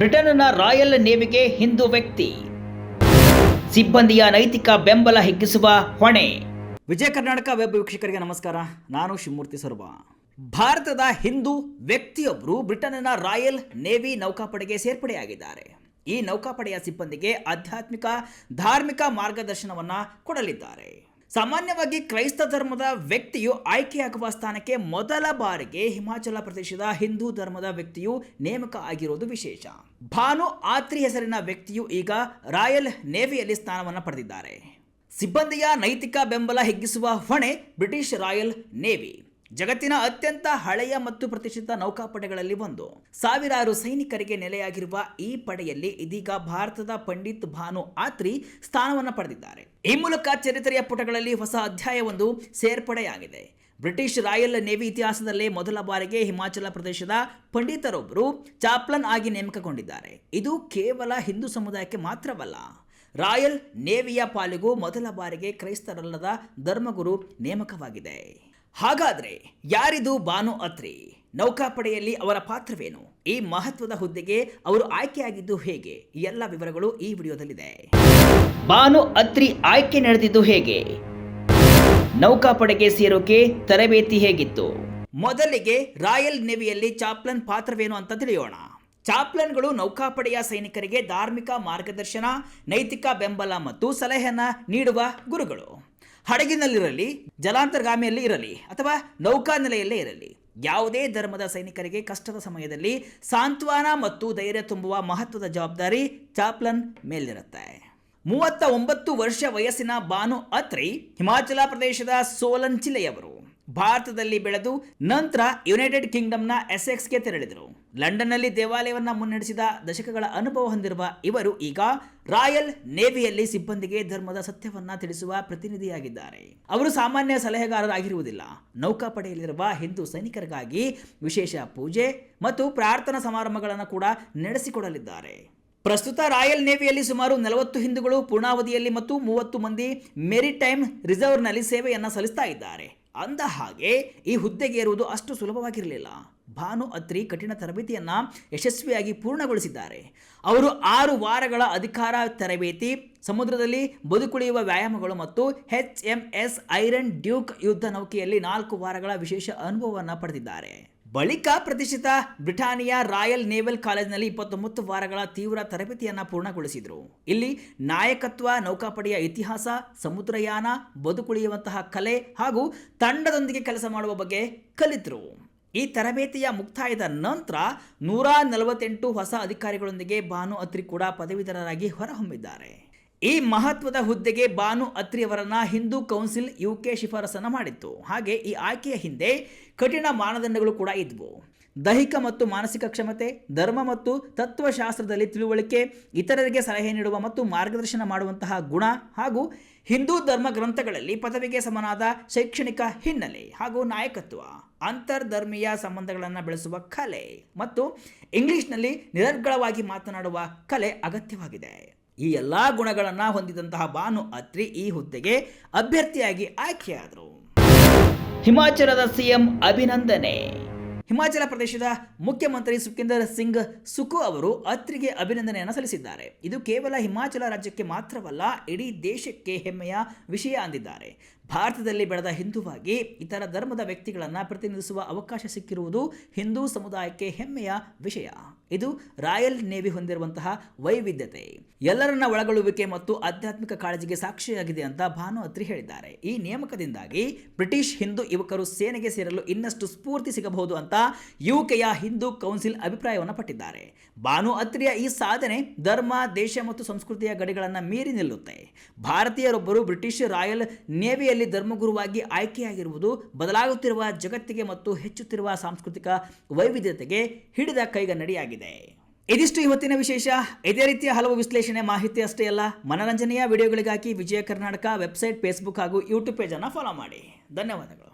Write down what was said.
ಬ್ರಿಟನ್ನ ರಾಯಲ್ ನೇವಿಗೆ ಹಿಂದೂ ವ್ಯಕ್ತಿ. ಸಿಬ್ಬಂದಿಯ ನೈತಿಕ ಬೆಂಬಲ ಹಿಗ್ಗಿಸುವ ಹೊಣೆ. ವಿಜಯ ಕರ್ನಾಟಕ ವೆಬ್ ವೀಕ್ಷಕರಿಗೆ ನಮಸ್ಕಾರ. ನಾನು ಶಿವಮೂರ್ತಿ ಸರ್ವ ಭಾರತದ ಹಿಂದೂ ವ್ಯಕ್ತಿಯೊಬ್ಬರು ಬ್ರಿಟನ್ನ ರಾಯಲ್ ನೇವಿ ನೌಕಾಪಡೆಗೆ ಸೇರ್ಪಡೆಯಾಗಿದ್ದಾರೆ. ಈ ನೌಕಾಪಡೆಯ ಸಿಬ್ಬಂದಿಗೆ ಆಧ್ಯಾತ್ಮಿಕ, ಧಾರ್ಮಿಕ ಮಾರ್ಗದರ್ಶನವನ್ನ ಕೊಡಲಿದ್ದಾರೆ. ಸಾಮಾನ್ಯವಾಗಿ ಕ್ರೈಸ್ತ ಧರ್ಮದ ವ್ಯಕ್ತಿಯು ಆಯ್ಕೆಯಾಗುವ ಸ್ಥಾನಕ್ಕೆ ಮೊದಲ ಬಾರಿಗೆ ಹಿಮಾಚಲ ಪ್ರದೇಶದ ಹಿಂದೂ ಧರ್ಮದ ವ್ಯಕ್ತಿಯು ನೇಮಕ ಆಗಿರುವುದು ವಿಶೇಷ. ಭಾನು ಆತ್ರಿ ಹೆಸರಿನ ವ್ಯಕ್ತಿಯು ಈಗ ರಾಯಲ್ ನೇವಿಯಲ್ಲಿ ಸ್ಥಾನವನ್ನು ಪಡೆದಿದ್ದಾರೆ. ಸಿಬ್ಬಂದಿಯ ನೈತಿಕ ಬೆಂಬಲ ಹೆಗ್ಗಿಸುವ ಹೊಣೆ ಬ್ರಿಟಿಷ್ ರಾಯಲ್ ನೇವಿ. ಜಗತ್ತಿನ ಅತ್ಯಂತ ಹಳೆಯ ಮತ್ತು ಪ್ರತಿಷ್ಠಿತ ನೌಕಾಪಡೆಗಳಲ್ಲಿ ಒಂದು. ಸಾವಿರಾರು ಸೈನಿಕರಿಗೆ ನೆಲೆಯಾಗಿರುವ ಈ ಪಡೆಯಲ್ಲಿ ಇದೀಗ ಭಾರತದ ಪಂಡಿತ್ ಭಾನು ಆತ್ರಿ ಸ್ಥಾನವನ್ನು ಪಡೆದಿದ್ದಾರೆ. ಈ ಮೂಲಕ ಚರಿತ್ರೆಯ ಪುಟಗಳಲ್ಲಿ ಹೊಸ ಅಧ್ಯಾಯವೊಂದು ಸೇರ್ಪಡೆಯಾಗಿದೆ. ಬ್ರಿಟಿಷ್ ರಾಯಲ್ ನೇವಿ ಇತಿಹಾಸದಲ್ಲೇ ಮೊದಲ ಬಾರಿಗೆ ಹಿಮಾಚಲ ಪ್ರದೇಶದ ಪಂಡಿತರೊಬ್ಬರು ಚಾಪ್ಲನ್ ಆಗಿ ನೇಮಕಗೊಂಡಿದ್ದಾರೆ. ಇದು ಕೇವಲ ಹಿಂದೂ ಸಮುದಾಯಕ್ಕೆ ಮಾತ್ರವಲ್ಲ, ರಾಯಲ್ ನೇವಿಯ ಪಾಲಿಗೂ ಮೊದಲ ಬಾರಿಗೆ ಕ್ರೈಸ್ತರಲ್ಲದ ಧರ್ಮಗುರು ನೇಮಕವಾಗಿದೆ. ಹಾಗಾದ್ರೆ ಯಾರಿದು ಬಾನು ಅತ್ರಿ? ನೌಕಾಪಡೆಯಲ್ಲಿ ಅವರ ಪಾತ್ರವೇನು? ಈ ಮಹತ್ವದ ಹುದ್ದೆಗೆ ಅವರು ಆಯ್ಕೆಯಾಗಿದ್ದು ಹೇಗೆ? ಎಲ್ಲ ವಿವರಗಳು ಈ ವಿಡಿಯೋದಲ್ಲಿದೆ. ಬಾನು ಅತ್ರಿ ಆಯ್ಕೆ ನಡೆದಿದ್ದು ಹೇಗೆ? ನೌಕಾಪಡೆಗೆ ಸೇರೋಕೆ ತರಬೇತಿ ಹೇಗಿತ್ತು? ಮೊದಲಿಗೆ ರಾಯಲ್ ನೇವಿಯಲ್ಲಿ ಚಾಪ್ಲನ್ ಪಾತ್ರವೇನು ಅಂತ ತಿಳಿಯೋಣ. ಚಾಪ್ಲನ್ಗಳು ನೌಕಾಪಡೆಯ ಸೈನಿಕರಿಗೆ ಧಾರ್ಮಿಕ ಮಾರ್ಗದರ್ಶನ, ನೈತಿಕ ಬೆಂಬಲ ಮತ್ತು ಸಲಹೆಯನ್ನ ನೀಡುವ ಗುರುಗಳು. ಹಡಗಿನಲ್ಲಿರಲಿ, ಜಲಾಂತರ್ಗಾಮಿಯಲ್ಲಿ ಇರಲಿ ಅಥವಾ ನೌಕಾನೆಲೆಯಲ್ಲೇ ಇರಲಿ, ಯಾವುದೇ ಧರ್ಮದ ಸೈನಿಕರಿಗೆ ಕಷ್ಟದ ಸಮಯದಲ್ಲಿ ಸಾಂತ್ವನ ಮತ್ತು ಧೈರ್ಯ ತುಂಬುವ ಮಹತ್ವದ ಜವಾಬ್ದಾರಿ ಚಾಪ್ಲನ್ ಮೇಲಿರುತ್ತೆ. ಮೂವತ್ತ ಒಂಬತ್ತು ವರ್ಷ ವಯಸ್ಸಿನ ಬಾನು ಅತ್ರಿ ಹಿಮಾಚಲ ಪ್ರದೇಶದ ಸೋಲನ್ ಜಿಲ್ಲೆಯವರು. ಭಾರತದಲ್ಲಿ ಬೆಳೆದು ನಂತರ ಯುನೈಟೆಡ್ ಕಿಂಗ್ಡಮ್ನ ಎಸೆಕ್ಸ್ಗೆ ತೆರಳಿದರು. ಲಂಡನ್ನಲ್ಲಿ ದೇವಾಲಯವನ್ನು ಮುನ್ನಡೆಸಿದ ದಶಕಗಳ ಅನುಭವ ಹೊಂದಿರುವ ಇವರು ಈಗ ರಾಯಲ್ ನೇವಿಯಲ್ಲಿ ಸಿಬ್ಬಂದಿಗೆ ಧರ್ಮದ ಸತ್ಯವನ್ನ ತಿಳಿಸುವ ಪ್ರತಿನಿಧಿಯಾಗಿದ್ದಾರೆ. ಅವರು ಸಾಮಾನ್ಯ ಸಲಹೆಗಾರರಾಗಿರುವುದಿಲ್ಲ ನೌಕಾಪಡೆಯಲ್ಲಿರುವ ಹಿಂದೂ ಸೈನಿಕರಿಗಾಗಿ ವಿಶೇಷ ಪೂಜೆ ಮತ್ತು ಪ್ರಾರ್ಥನಾ ಸಮಾರಂಭಗಳನ್ನು ಕೂಡ ನಡೆಸಿಕೊಡಲಿದ್ದಾರೆ. ಪ್ರಸ್ತುತ ರಾಯಲ್ ನೇವಿಯಲ್ಲಿ ಸುಮಾರು ನಲವತ್ತು ಹಿಂದೂಗಳು ಪೂರ್ಣಾವಧಿಯಲ್ಲಿ ಮತ್ತು ಮೂವತ್ತು ಮಂದಿ ಮೆರಿಟೈಮ್ ರಿಸರ್ವ್ನಲ್ಲಿ ಸೇವೆಯನ್ನು ಸಲ್ಲಿಸ್ತಾ ಇದ್ದಾರೆ. ಅಂದ ಹಾಗೆ ಈ ಹುದ್ದೆಗೆ ಇರುವುದು ಅಷ್ಟು ಸುಲಭವಾಗಿರಲಿಲ್ಲ. ಭಾನು ಅತ್ರಿ ಕಠಿಣ ತರಬೇತಿಯನ್ನು ಯಶಸ್ವಿಯಾಗಿ ಪೂರ್ಣಗೊಳಿಸಿದ್ದಾರೆ. ಅವರು ಆರು ವಾರಗಳ ಅಧಿಕಾರ ತರಬೇತಿ, ಸಮುದ್ರದಲ್ಲಿ ಬದುಕುಳಿಯುವ ವ್ಯಾಯಾಮಗಳು ಮತ್ತು H M S Iron Duke ಯುದ್ಧ ನೌಕೆಯಲ್ಲಿ ನಾಲ್ಕು ವಾರಗಳ ವಿಶೇಷ ಅನುಭವವನ್ನು ಪಡೆದಿದ್ದಾರೆ. ಬಳಿಕ ಪ್ರತಿಷ್ಠಿತ ಬ್ರಿಟಾನಿಯಾ ರಾಯಲ್ ನೇವಲ್ ಕಾಲೇಜಿನಲ್ಲಿ ಇಪ್ಪತ್ತೊಂಬತ್ತು ವಾರಗಳ ತೀವ್ರ ತರಬೇತಿಯನ್ನು ಪೂರ್ಣಗೊಳಿಸಿದರು. ಇಲ್ಲಿ ನಾಯಕತ್ವ, ನೌಕಾಪಡೆಯ ಇತಿಹಾಸ, ಸಮುದ್ರಯಾನ, ಬದುಕುಳಿಯುವಂತಹ ಕಲೆ ಹಾಗೂ ತಂಡದೊಂದಿಗೆ ಕೆಲಸ ಮಾಡುವ ಬಗ್ಗೆ ಕಲಿತರು. ಈ ತರಬೇತಿಯ ಮುಕ್ತಾಯದ ನಂತರ ನೂರ ನಲವತ್ತೆಂಟು ಹೊಸ ಅಧಿಕಾರಿಗಳೊಂದಿಗೆ ಭಾನು ಅತ್ರಿ ಕೂಡ ಪದವೀಧರರಾಗಿ ಹೊರಹೊಮ್ಮಿದ್ದಾರೆ. ಈ ಮಹತ್ವದ ಹುದ್ದೆಗೆ ಬಾನು ಅತ್ರಿ ಅವರನ್ನ ಹಿಂದೂ ಕೌನ್ಸಿಲ್ ಯುಕೆ ಶಿಫಾರಸನ್ನು ಮಾಡಿತ್ತು. ಹಾಗೆ ಈ ಆಯ್ಕೆಯ ಹಿಂದೆ ಕಠಿಣ ಮಾನದಂಡಗಳು ಕೂಡ ಇದ್ವು. ದೈಹಿಕ ಮತ್ತು ಮಾನಸಿಕ ಕ್ಷಮತೆ, ಧರ್ಮ ಮತ್ತು ತತ್ವಶಾಸ್ತ್ರದಲ್ಲಿ ತಿಳುವಳಿಕೆ, ಇತರರಿಗೆ ಸಲಹೆ ನೀಡುವ ಮತ್ತು ಮಾರ್ಗದರ್ಶನ ಮಾಡುವಂತಹ ಗುಣ ಹಾಗೂ ಹಿಂದೂ ಧರ್ಮ ಗ್ರಂಥಗಳಲ್ಲಿ ಪದವಿಗೆ ಸಮನಾದ ಶೈಕ್ಷಣಿಕ ಹಿನ್ನೆಲೆ ಹಾಗೂ ನಾಯಕತ್ವ, ಅಂತರ್ಧರ್ಮೀಯ ಸಂಬಂಧಗಳನ್ನು ಬೆಳೆಸುವ ಕಲೆ ಮತ್ತು ಇಂಗ್ಲಿಷ್ನಲ್ಲಿ ನಿರರ್ಗಳವಾಗಿ ಮಾತನಾಡುವ ಕಲೆ ಅಗತ್ಯವಾಗಿದೆ. ಈ ಎಲ್ಲ ಗುಣಗಳನ್ನು ಹೊಂದಿದಂತಹ ಬಾನು ಅತ್ರಿ ಈ ಹುದ್ದೆಗೆ ಅಭ್ಯರ್ಥಿಯಾಗಿ ಆಯ್ಕೆಯಾದರು. ಹಿಮಾಚಲದ ಸಿಎಂ ಅಭಿನಂದನೆ. ಹಿಮಾಚಲ ಪ್ರದೇಶದ ಮುಖ್ಯಮಂತ್ರಿ ಸುಖೇಂದರ್ ಸಿಂಗ್ ಸುಖು ಅವರು ಅತ್ರಿಗೆ ಅಭಿನಂದನೆಯನ್ನು ಸಲ್ಲಿಸಿದ್ದಾರೆ. ಇದು ಕೇವಲ ಹಿಮಾಚಲ ರಾಜ್ಯಕ್ಕೆ ಮಾತ್ರವಲ್ಲ, ಇಡೀ ದೇಶಕ್ಕೆ ಹೆಮ್ಮೆಯ ವಿಷಯ ಅಂದಿದ್ದಾರೆ. ಭಾರತದಲ್ಲಿ ಬೆಳೆದ ಹಿಂದೂವಾಗಿ ಇತರ ಧರ್ಮದ ವ್ಯಕ್ತಿಗಳನ್ನು ಪ್ರತಿನಿಧಿಸುವ ಅವಕಾಶ ಸಿಕ್ಕಿರುವುದು ಹಿಂದೂ ಸಮುದಾಯಕ್ಕೆ ಹೆಮ್ಮೆಯ ವಿಷಯ. ಇದು ರಾಯಲ್ ನೇವಿ ಹೊಂದಿರುವಂತಹ ವೈವಿಧ್ಯತೆ. ಎಲ್ಲರನ್ನ ಒಳಗೊಳ್ಳುವಿಕೆ ಮತ್ತು ಆಧ್ಯಾತ್ಮಿಕ ಕಾಳಜಿಗೆ ಸಾಕ್ಷಿಯಾಗಿದೆ ಅಂತ ಭಾನು ಅತ್ರಿ ಹೇಳಿದ್ದಾರೆ. ಈ ನೇಮಕದಿಂದಾಗಿ ಬ್ರಿಟಿಷ್ ಹಿಂದೂ ಯುವಕರು ಸೇನೆಗೆ ಸೇರಲು ಇನ್ನಷ್ಟು ಸ್ಫೂರ್ತಿ ಸಿಗಬಹುದು ಅಂತ ಯುಕೆಯ ಹಿಂದೂ ಕೌನ್ಸಿಲ್ ಅಭಿಪ್ರಾಯವನ್ನು ಪಟ್ಟಿದ್ದಾರೆ. ಭಾನು ಅತ್ರಿಯ ಈ ಸಾಧನೆ ಧರ್ಮ, ದೇಶ ಮತ್ತು ಸಂಸ್ಕೃತಿಯ ಗಡಿಗಳನ್ನು ಮೀರಿ ನಿಲ್ಲುತ್ತೆ. ಭಾರತೀಯರೊಬ್ಬರು ಬ್ರಿಟಿಷ್ ರಾಯಲ್ ನೇವಿಯಲ್ಲಿ ಧರ್ಮಗುರುವಾಗಿ ಆಯ್ಕೆಯಾಗಿರುವುದು, ಬದಲಾಗುತ್ತಿರುವ ಜಗತ್ತಿಗೆ ಮತ್ತು ಹೆಚ್ಚುತ್ತಿರುವ ಸಾಂಸ್ಕೃತಿಕ ವೈವಿಧ್ಯತೆಗೆ ಹಿಡಿದ ಕೈಗನ್ನಡಿಯಾಗಿದೆ. ಇದಿಷ್ಟು ಇವತ್ತಿನ ವಿಶೇಷ. ಇದೇ ರೀತಿಯ ಹಲವು ವಿಶ್ಲೇಷಣೆ ಮಾಹಿತಿ ಅಷ್ಟೇ ಅಲ್ಲ, ಮನರಂಜನೆಯ ವಿಡಿಯೋಗಳಿಗಾಗಿ ವಿಜಯ ಕರ್ನಾಟಕ ವೆಬ್ಸೈಟ್, ಫೇಸ್ಬುಕ್ ಹಾಗೂ ಯೂಟ್ಯೂಬ್ ಪೇಜನ್ನು ಫಾಲೋ ಮಾಡಿ. ಧನ್ಯವಾದಗಳು.